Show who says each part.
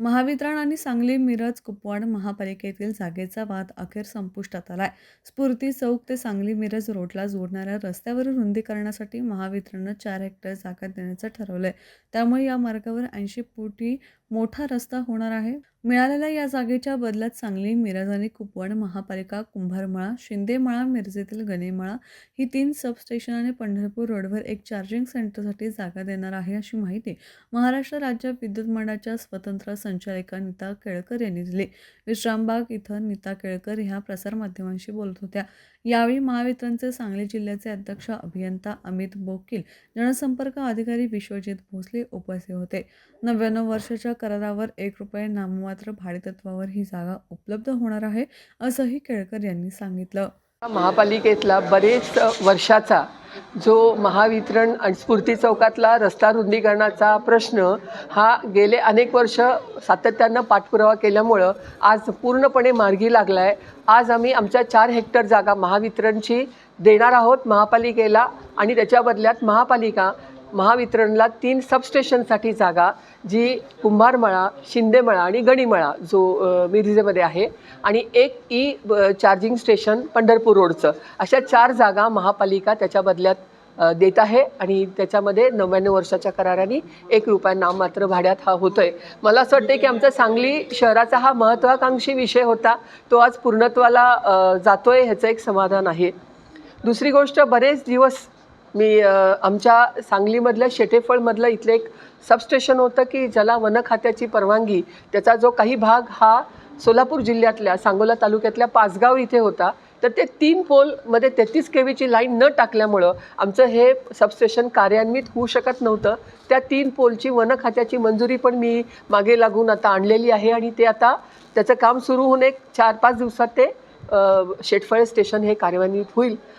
Speaker 1: महावितरण आणि सांगली मिरज कुपवाड महापालिकेतील जागेचा वाद अखेर संपुष्टात आलाय. स्फूर्ती चौक ते सांगली मिरज रोडला जोडणाऱ्या रस्त्यावर रुंदीकरणासाठी महावितरणनं चार हेक्टर जागा देण्याचं ठरवलंय. त्यामुळे या मार्गावर ऐंशी फुटी मोठा रस्ता होणार आहे. मिळालेल्या या जागेच्या बदल्यात सांगली मिरज आणि कुपवाड महापालिका कुंभारमळा शिंदेमळा मिरजेतील गणेमळा ही तीन सबस्टेशन आणि पंढरपूर रोडवर एक चार्जिंग सेंटरसाठी जागा देणार आहे अशी माहिती महाराष्ट्र राज्य विद्युत मंडळाच्या स्वतंत्र संचालिका नीता केळकर यांनी दिली. विश्रामबाग इथं नीता केळकर ह्या प्रसारमाध्यमांशी बोलत होत्या. यावेळी महावितरणचे सांगली जिल्ह्याचे अध्यक्ष अभियंता अमित बोकील जनसंपर्क अधिकारी विश्वजित भोसले उपस्थित होते. नव्याण्णव वर्षाच्या करारावर एक रुपये मात्र भाडेतत्वावर ही जागा उपलब्ध होणार आहे असंही केळकर यांनी सांगितलं.
Speaker 2: महापालिकेतला बरेच वर्षाचा जो महावितरण आणि स्फूर्ती चौकातला रस्ता रुंदीकरणाचा प्रश्न हा गेले अनेक वर्ष सातत्यानं पाठपुरावा केल्यामुळं आज पूर्णपणे मार्गी लागला आहे आज आम्ही आमच्या चार हेक्टर जागा महावितरणची देणार आहोत महापालिकेला आणि त्याच्या बदल्यात महापालिका महावितरणला तीन सबस्टेशनसाठी जागा जी कुंभारमळा शिंदेमळा आणि गणीमळा जो मिरजेमध्ये आहे. आणि एक ई ब- चार्जिंग स्टेशन पंढरपूर रोडचं. अशा चार जागा महापालिका त्याच्या बदल्यात देत आहे आणि त्याच्यामध्ये नव्याण्णव वर्षाच्या कराराने एक रुपया नाममात्र भाड्यात हा होतो आहे मला असं वाटतं की आमचा सांगली शहराचा हा महत्त्वाकांक्षी विषय होता. तो आज पूर्णत्वाला जातो जातोय ह्याचं एक समाधान आहे. दुसरी गोष्ट बरेच दिवस मी आमच्या सांगलीमधल्या शेटेफळमधलं इथलं एक सबस्टेशन होतं की ज्याला वन खात्याची परवानगी त्याचा जो काही भाग हा सोलापूर जिल्ह्यातल्या सांगोला तालुक्यातल्या पाचगाव इथे होता. तर ते तीन पोलमध्ये तेहतीस के व्हीची लाईन न टाकल्यामुळं आमचं हे सबस्टेशन कार्यान्वित होऊ शकत नव्हतं. त्या तीन पोलची वन खात्याची मंजुरी पण मी मागे लागून आता आणलेली आहे आणि ते आता त्याचं काम सुरू होऊन एक चार पाच दिवसात ते शेटफळे स्टेशन हे कार्यान्वित होईल.